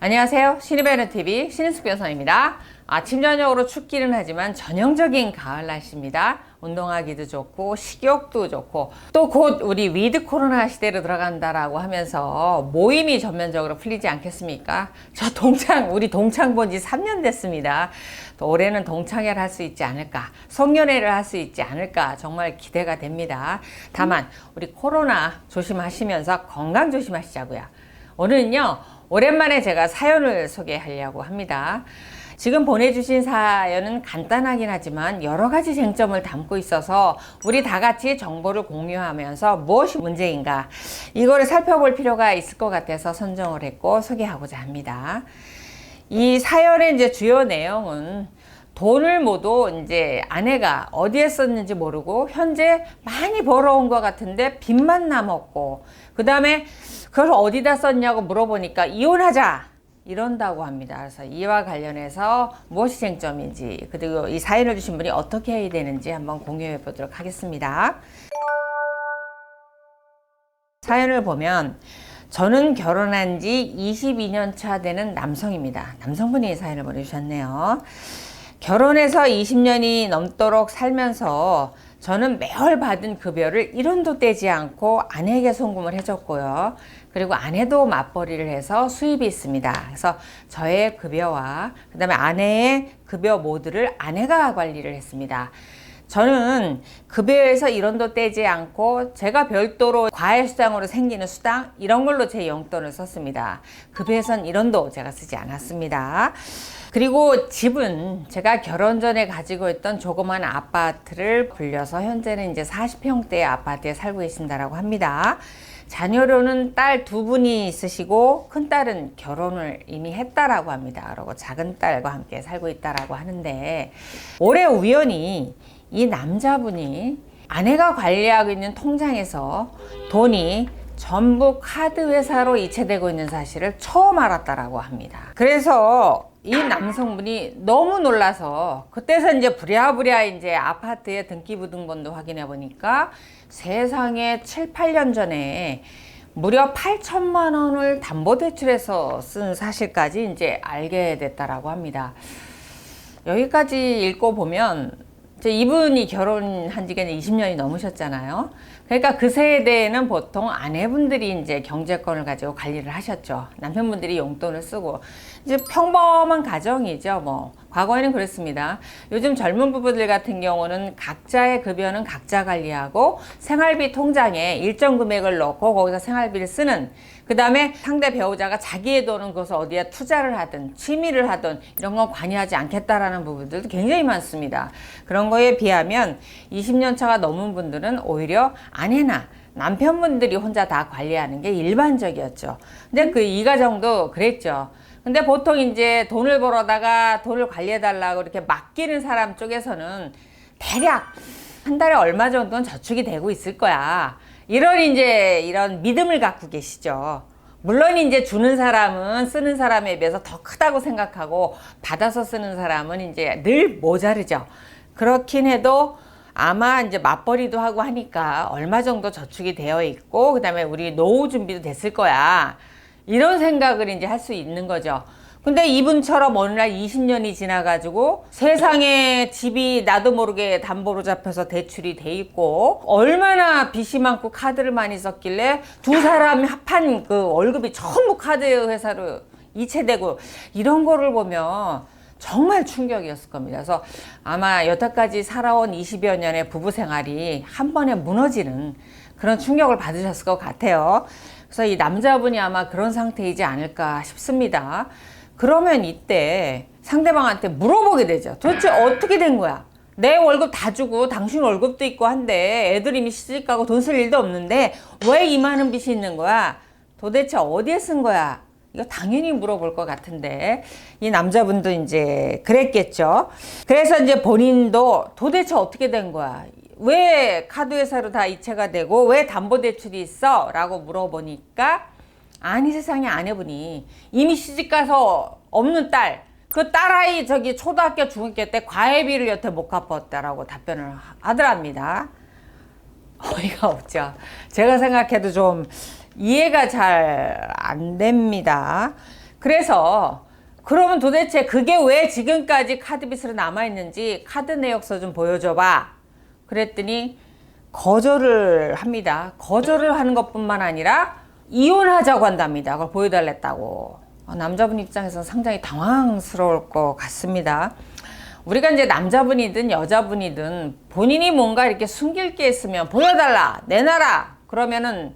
안녕하세요. 신입에너TV 신은숙 변호사입니다. 아침 저녁으로 춥기는 하지만 전형적인 가을 날씨입니다. 운동하기도 좋고 식욕도 좋고 또 곧 우리 위드 코로나 시대로 들어간다라고 하면서 모임이 전면적으로 풀리지 않겠습니까? 저 동창 우리 동창 본 지 3년 됐습니다. 또 올해는 동창회를 할 수 있지 않을까, 송년회를 할 수 있지 않을까 정말 기대가 됩니다. 다만 우리 코로나 조심하시면서 건강 조심하시자고요. 오늘은요 오랜만에 제가 사연을 소개하려고 합니다. 지금 보내주신 사연은 간단하긴 하지만 여러 가지 쟁점을 담고 있어서 우리 다 같이 정보를 공유하면서 무엇이 문제인가 이거를 살펴볼 필요가 있을 것 같아서 선정을 했고 소개하고자 합니다. 이 사연의 이제 주요 내용은 돈을 모두 이제 아내가 어디에 썼는지 모르고 현재 많이 벌어온 것 같은데 빚만 남았고 그 다음에 그걸 어디다 썼냐고 물어보니까 이혼하자 이런다고 합니다. 그래서 이와 관련해서 무엇이 쟁점인지 그리고 이 사연을 주신 분이 어떻게 해야 되는지 한번 공유해 보도록 하겠습니다. 사연을 보면 저는 결혼한 지 22년 차 되는 남성입니다. 남성분이 사연을 보내주셨네요. 결혼해서 20년이 넘도록 살면서 저는 매월 받은 급여를 1원도 떼지 않고 아내에게 송금을 해줬고요. 그리고 아내도 맞벌이를 해서 수입이 있습니다. 그래서 저의 급여와 그 다음에 아내의 급여 모두를 아내가 관리를 했습니다. 저는 급여에서 1원도 떼지 않고 제가 별도로 과외 수당으로 생기는 수당 이런 걸로 제 용돈을 썼습니다. 급여에선 1원도 제가 쓰지 않았습니다. 그리고 집은 제가 결혼 전에 가지고 있던 조그만 아파트를 불려서 현재는 이제 40평대의 아파트에 살고 계신다라고 합니다. 자녀로는 딸 두 분이 있으시고 큰 딸은 결혼을 이미 했다라고 합니다. 그리고 작은 딸과 함께 살고 있다라고 하는데 올해 우연히 이 남자분이 아내가 관리하고 있는 통장에서 돈이 전부 카드 회사로 이체되고 있는 사실을 처음 알았다라고 합니다. 그래서 이 남성분이 너무 놀라서 그때서 이제 부랴부랴 이제 아파트의 등기부등본도 확인해 보니까 세상에 7, 8년 전에 무려 8천만 원을 담보대출해서 쓴 사실까지 이제 알게 됐다라고 합니다. 여기까지 읽고 보면 이제 이분이 결혼한 지가 20년이 넘으셨잖아요. 그러니까 그 세대에는 보통 아내분들이 이제 경제권을 가지고 관리를 하셨죠. 남편분들이 용돈을 쓰고 이제 평범한 가정이죠. 뭐 과거에는 그랬습니다. 요즘 젊은 부부들 같은 경우는 각자의 급여는 각자 관리하고 생활비 통장에 일정 금액을 넣고 거기서 생활비를 쓰는 그 다음에 상대 배우자가 자기의 돈은 그것을 어디에 투자를 하든 취미를 하든 이런 건 관여하지 않겠다라는 부분들도 굉장히 많습니다. 그런 거에 비하면 20년 차가 넘은 분들은 오히려 아내나 남편분들이 혼자 다 관리하는 게 일반적이었죠. 근데 그 이 가정도 그랬죠. 근데 보통 이제 돈을 벌어다가 돈을 관리해달라고 이렇게 맡기는 사람 쪽에서는 대략 한 달에 얼마 정도는 저축이 되고 있을 거야. 이런 이제 이런 믿음을 갖고 계시죠. 물론 이제 주는 사람은 쓰는 사람에 비해서 더 크다고 생각하고 받아서 쓰는 사람은 이제 늘 모자르죠. 그렇긴 해도 아마 이제 맞벌이도 하고 하니까 얼마 정도 저축이 되어 있고 그다음에 우리 노후 준비도 됐을 거야. 이런 생각을 이제 할 수 있는 거죠. 근데 이분처럼 어느 날 20년이 지나가지고 세상에 집이 나도 모르게 담보로 잡혀서 대출이 돼 있고 얼마나 빚이 많고 카드를 많이 썼길래 두 사람이 합한 그 월급이 전부 카드 회사로 이체되고 이런 거를 보면 정말 충격이었을 겁니다. 그래서 아마 여태까지 살아온 20여 년의 부부 생활이 한 번에 무너지는 그런 충격을 받으셨을 것 같아요. 그래서 이 남자분이 아마 그런 상태이지 않을까 싶습니다. 그러면 이때 상대방한테 물어보게 되죠. 도대체 어떻게 된 거야? 내 월급 다 주고 당신 월급도 있고 한데 애들 이미 시집 가고 돈 쓸 일도 없는데 왜이 많은 빚이 있는 거야? 도대체 어디에 쓴 거야? 이거 당연히 물어볼 것 같은데 이 남자분도 이제 그랬겠죠. 그래서 이제 본인도 도대체 어떻게 된 거야? 왜 카드 회사로 다 이체가 되고 왜 담보 대출이 있어? 라고 물어보니까 아니 세상에 아내분이 이미 시집 가서 없는 딸, 그 딸아이 저기 초등학교 중학교 때 과외비를 여태 못 갚았다라고 답변을 하더랍니다. 어이가 없죠. 제가 생각해도 좀 이해가 잘 안 됩니다. 그래서 그러면 도대체 그게 왜 지금까지 카드빚으로 남아있는지 카드 내역서 좀 보여줘봐. 그랬더니 거절을 합니다. 거절을 하는 것뿐만 아니라 이혼하자고 한답니다. 그걸 보여달랬다고. 어, 남자분 입장에서 상당히 당황스러울 것 같습니다. 우리가 이제 남자분이든 여자분이든 본인이 뭔가 이렇게 숨길 게 있으면 보여달라, 내놔라. 그러면은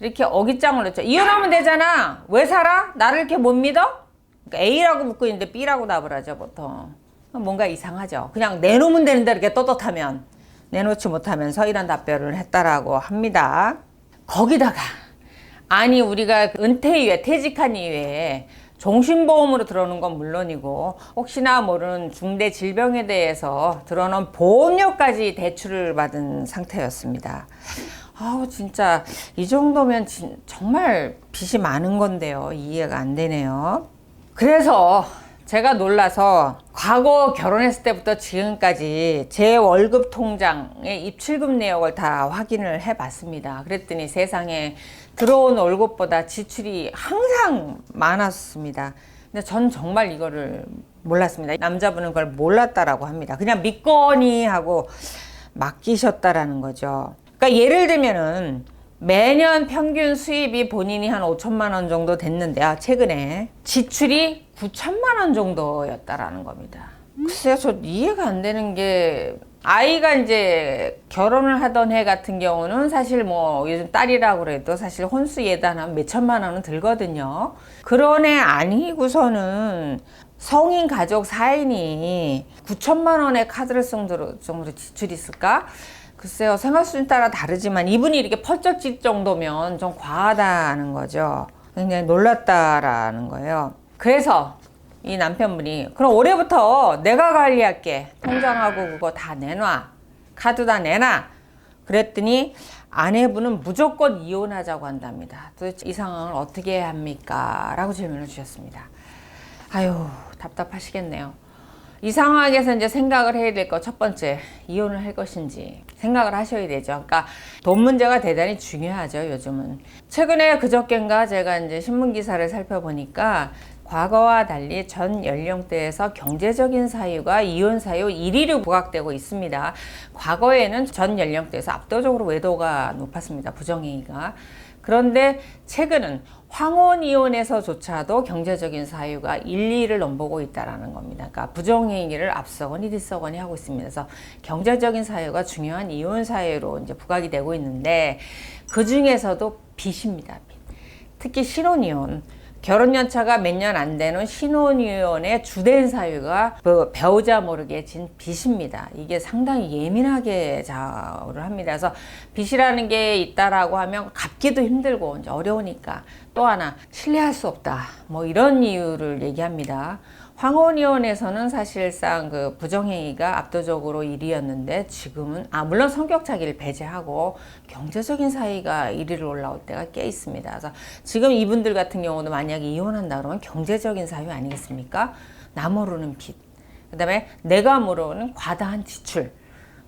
이렇게 어깃장을 넣죠. 이혼하면 되잖아. 왜 살아? 나를 이렇게 못 믿어? 그러니까 A라고 묻고 있는데 B라고 답을 하죠, 보통. 뭔가 이상하죠. 그냥 내놓으면 되는데 이렇게 떳떳하면 내놓지 못하면서 이런 답변을 했다라고 합니다. 거기다가 아니 우리가 은퇴 이후에 퇴직한 이후에 종신보험으로 들어오는 건 물론이고 혹시나 모르는 중대 질병에 대해서 들어놓은 보험료까지 대출을 받은 상태였습니다. 아우 진짜 이 정도면 진- 정말 빚이 많은 건데요. 이해가 안 되네요. 그래서 제가 놀라서 과거 결혼했을 때부터 지금까지 제 월급 통장의 입출금 내역을 다 확인을 해 봤습니다. 그랬더니 세상에 들어온 월급보다 지출이 항상 많았습니다. 근데 전 정말 이거를 몰랐습니다. 남자분은 그걸 몰랐다라고 합니다. 그냥 믿거니 하고 맡기셨다라는 거죠. 그러니까 예를 들면은 매년 평균 수입이 본인이 한 5천만 원 정도 됐는데요. 최근에 지출이 9천만 원 정도였다라는 겁니다. 글쎄요, 저 이해가 안 되는 게 아이가 이제 결혼을 하던 해 같은 경우는 사실 뭐 요즘 딸이라고 그래도 사실 혼수 예단하면 몇 천만 원은 들거든요. 그런 애 아니고서는 성인 가족 4인이 9천만 원의 카드를 쓴 정도로 지출이 있을까? 글쎄요, 생활 수준 따라 다르지만 이분이 이렇게 펄쩍 찔 정도면 좀 과하다는 거죠. 굉장히 놀랐다라는 거예요. 그래서 이 남편분이 그럼 올해부터 내가 관리할게. 통장하고 그거 다 내놔. 카드 다 내놔. 그랬더니 아내분은 무조건 이혼하자고 한답니다. 도대체 이 상황을 어떻게 해야 합니까? 라고 질문을 주셨습니다. 아유, 답답하시겠네요. 이 상황에서 이제 생각을 해야 될 거 첫 번째 이혼을 할 것인지 생각을 하셔야 되죠. 그러니까 돈 문제가 대단히 중요하죠. 요즘은 최근에 그저께인가 제가 이제 신문 기사를 살펴보니까 과거와 달리 전 연령대에서 경제적인 사유가 이혼 사유 1위로 부각되고 있습니다. 과거에는 전 연령대에서 압도적으로 외도가 높았습니다. 부정행위가. 그런데 최근은 황혼 이혼에서조차도 경제적인 사유가 1, 2를 넘보고 있다라는 겁니다. 그러니까 부정행위를 앞서거니 뒤서거니 하고 있습니다. 그래서 경제적인 사유가 중요한 이혼 사유로 이제 부각이 되고 있는데 그 중에서도 빚입니다. 빚. 특히 신혼이혼. 결혼 연차가 몇 년 안 되는 신혼이혼의 주된 사유가 그 배우자 모르게 진 빚입니다. 이게 상당히 예민하게 좌우를 합니다. 그래서 빚이라는 게 있다라고 하면 갚기도 힘들고 이제 어려우니까 또 하나 신뢰할 수 없다. 뭐 이런 이유를 얘기합니다. 황혼이혼에서는 사실상 그 부정행위가 압도적으로 1위였는데 지금은 아 물론 성격 차기를 배제하고 경제적인 사이가 1위로 올라올 때가 꽤 있습니다. 그래서 지금 이분들 같은 경우도 만약에 이혼한다 그러면 경제적인 사유 아니겠습니까? 나 모르는 빚, 그다음에 내가 모르는 과다한 지출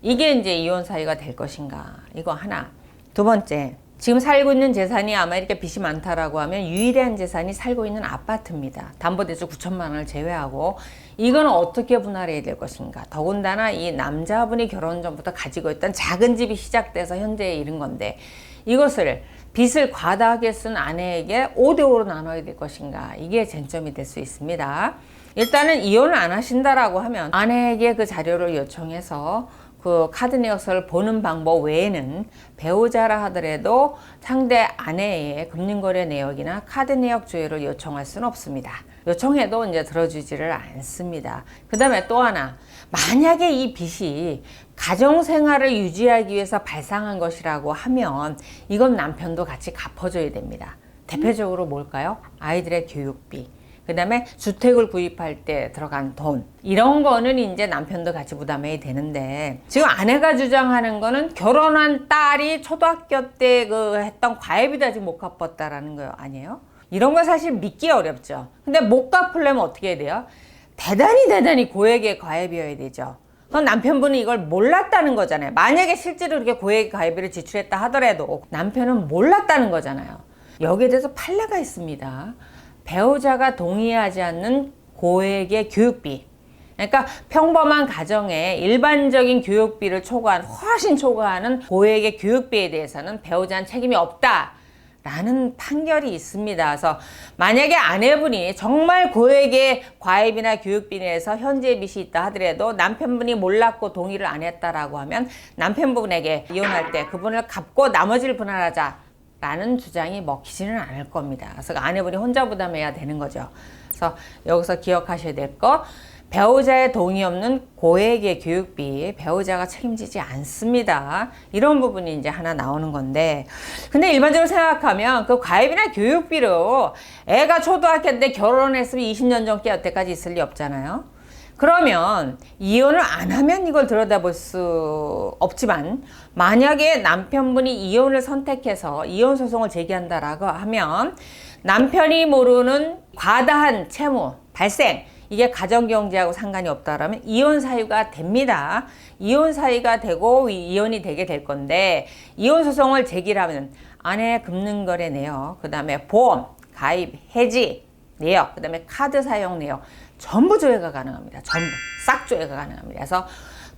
이게 이제 이혼 사유가 될 것인가 이거 하나. 두 번째 지금 살고 있는 재산이 아마 이렇게 빚이 많다라고 하면 유일한 재산이 살고 있는 아파트입니다. 담보대출 9천만 원을 제외하고 이건 어떻게 분할해야 될 것인가. 더군다나 이 남자분이 결혼 전부터 가지고 있던 작은 집이 시작돼서 현재에 이른 건데 이것을 빚을 과다하게 쓴 아내에게 5대5로 나눠야 될 것인가. 이게 쟁점이 될 수 있습니다. 일단은 이혼을 안 하신다라고 하면 아내에게 그 자료를 요청해서 그 카드 내역서를 보는 방법 외에는 배우자라 하더라도 상대 아내의 금융거래 내역이나 카드 내역 조회를 요청할 수는 없습니다. 요청해도 이제 들어주지를 않습니다. 그 다음에 또 하나, 만약에 이 빚이 가정생활을 유지하기 위해서 발생한 것이라고 하면 이건 남편도 같이 갚아줘야 됩니다. 대표적으로 뭘까요? 아이들의 교육비. 그 다음에 주택을 구입할 때 들어간 돈 이런 거는 이제 남편도 같이 부담해야 되는데 지금 아내가 주장하는 거는 결혼한 딸이 초등학교 때 그 했던 과외비도 아직 못 갚았다라는 거 아니에요? 이런 거 사실 믿기 어렵죠. 근데 못 갚으려면 어떻게 해야 돼요? 대단히 대단히 고액의 과외비여야 되죠. 그럼 남편분은 이걸 몰랐다는 거잖아요. 만약에 실제로 이렇게 고액 과외비를 지출했다 하더라도 남편은 몰랐다는 거잖아요. 여기에 대해서 판례가 있습니다. 배우자가 동의하지 않는 고액의 교육비. 그러니까 평범한 가정에 일반적인 교육비를 초과한 훨씬 초과하는 고액의 교육비에 대해서는 배우자는 책임이 없다. 라는 판결이 있습니다. 그래서 만약에 아내분이 정말 고액의 과외비나 교육비 내에서 현재 빚이 있다 하더라도 남편분이 몰랐고 동의를 안 했다라고 하면 남편분에게 이혼할 때 그분을 갚고 나머지를 분할하자. 라는 주장이 먹히지는 않을 겁니다. 그래서 아내분이 혼자 부담해야 되는 거죠. 그래서 여기서 기억하셔야 될 거, 배우자의 동의 없는 고액의 교육비 배우자가 책임지지 않습니다. 이런 부분이 이제 하나 나오는 건데 근데 일반적으로 생각하면 그 과외비나 교육비로 애가 초등학교인데 결혼했으면 20년 전께 여태까지 있을 리 없잖아요. 그러면 이혼을 안 하면 이걸 들여다볼 수 없지만 만약에 남편분이 이혼을 선택해서 이혼 소송을 제기한다라고 하면 남편이 모르는 과다한 채무 발생 이게 가정경제하고 상관이 없다라면 이혼 사유가 됩니다. 이혼 사유가 되고 이혼이 되게 될 건데 이혼 소송을 제기하면 아내 금융 거래 내역, 그 다음에 보험, 가입, 해지 내역, 그 다음에 카드 사용 내역 전부 조회가 가능합니다. 전부 싹 조회가 가능합니다. 그래서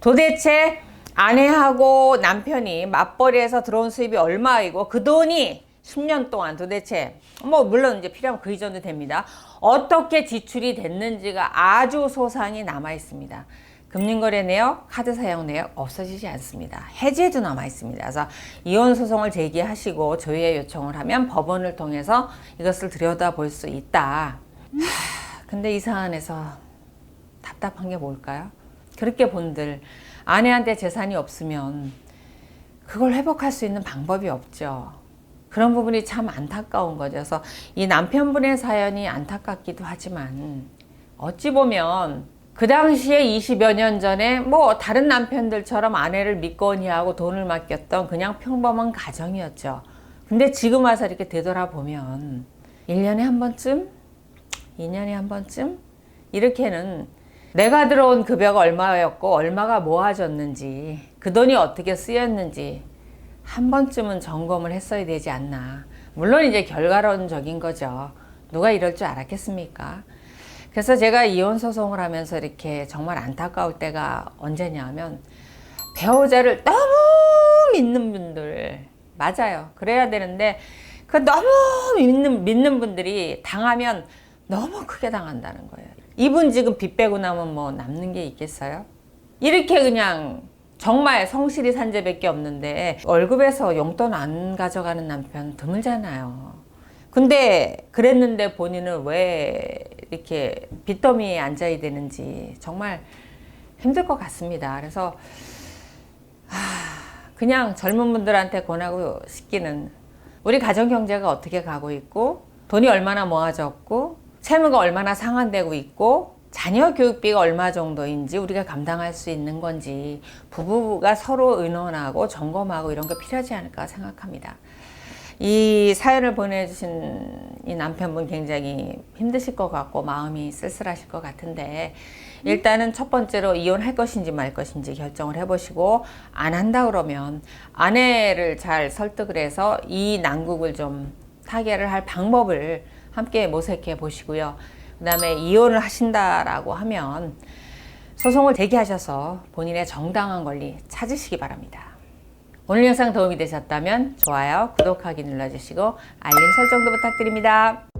도대체 아내하고 남편이 맞벌이해서 들어온 수입이 얼마이고 그 돈이 10년 동안 도대체 뭐 물론 이제 필요하면 그 이전도 됩니다. 어떻게 지출이 됐는지가 아주 소상히 남아 있습니다. 금융거래 내역, 카드 사용 내역 없어지지 않습니다. 해지에도 남아 있습니다. 그래서 이혼 소송을 제기하시고 조회 요청을 하면 법원을 통해서 이것을 들여다볼 수 있다. 하, 근데 이 사안에서 답답한 게 뭘까요? 그렇게 본들 아내한테 재산이 없으면 그걸 회복할 수 있는 방법이 없죠. 그런 부분이 참 안타까운 거죠. 그래서 이 남편분의 사연이 안타깝기도 하지만 어찌 보면 그 당시에 20여 년 전에 뭐 다른 남편들처럼 아내를 믿거니 하고 돈을 맡겼던 그냥 평범한 가정이었죠. 근데 지금 와서 이렇게 되돌아보면 1년에 한 번쯤? 2년에 한 번쯤? 이렇게는 내가 들어온 급여가 얼마였고 얼마가 모아졌는지 그 돈이 어떻게 쓰였는지 한 번쯤은 점검을 했어야 되지 않나. 물론 이제 결과론적인 거죠. 누가 이럴 줄 알았겠습니까? 그래서 제가 이혼 소송을 하면서 이렇게 정말 안타까울 때가 언제냐 하면 배우자를 너무 믿는 분들 맞아요. 그래야 되는데 그 너무 믿는 믿는 분들이 당하면 너무 크게 당한다는 거예요. 이분 지금 빚 빼고 나면 뭐 남는 게 있겠어요? 이렇게 그냥 정말 성실히 산재밖에 없는데 월급에서 용돈 안 가져가는 남편 드물잖아요. 근데 그랬는데 본인은 왜 이렇게 빚더미에 앉아야 되는지 정말 힘들 것 같습니다. 그래서 하, 그냥 젊은 분들한테 권하고 싶기는 우리 가정 경제가 어떻게 가고 있고 돈이 얼마나 모아졌고 채무가 얼마나 상환되고 있고 자녀 교육비가 얼마 정도인지 우리가 감당할 수 있는 건지 부부가 서로 의논하고 점검하고 이런 거 필요하지 않을까 생각합니다. 이 사연을 보내주신 이 남편분 굉장히 힘드실 것 같고 마음이 쓸쓸하실 것 같은데 일단은 첫 번째로 이혼할 것인지 말 것인지 결정을 해보시고 안 한다 그러면 아내를 잘 설득을 해서 이 난국을 좀 타개를 할 방법을 함께 모색해 보시고요. 그 다음에 이혼을 하신다라고 하면 소송을 제기하셔서 본인의 정당한 권리 찾으시기 바랍니다. 오늘 영상 도움이 되셨다면 좋아요, 구독하기 눌러주시고 알림 설정도 부탁드립니다.